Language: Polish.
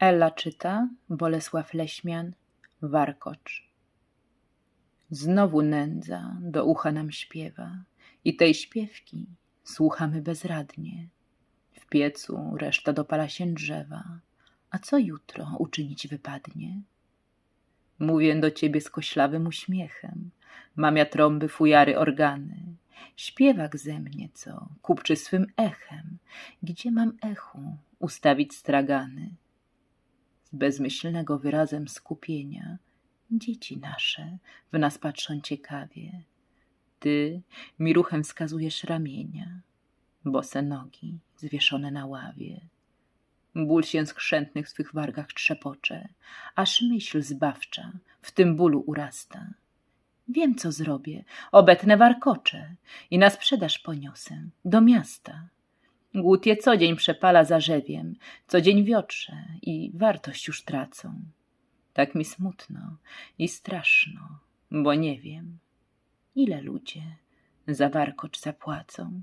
Ella czyta, Bolesław Leśmian, Warkocz. Znowu nędza do ucha nam śpiewa i tej śpiewki słuchamy bezradnie. W piecu reszta dopala się drzewa, a co jutro uczynić wypadnie? Mówię do ciebie z koślawym uśmiechem, mamia trąby, fujary, organy. Śpiewak ze mnie co, kupczy swym echem, gdzie mam echu ustawić stragany? Bezmyślnego wyrazem skupienia dzieci nasze w nas patrzą ciekawie. Ty mi ruchem wskazujesz ramienia, bose nogi zwieszone na ławie. Ból się skrzętnych swych wargach trzepocze, aż myśl zbawcza w tym bólu urasta. Wiem, co zrobię, obetnę warkocze i na sprzedaż poniosę do miasta. Głód je co dzień przepala zarzewiem, co dzień wiotrze i wartość już tracą. Tak mi smutno i straszno, bo nie wiem, ile ludzie za warkocz zapłacą.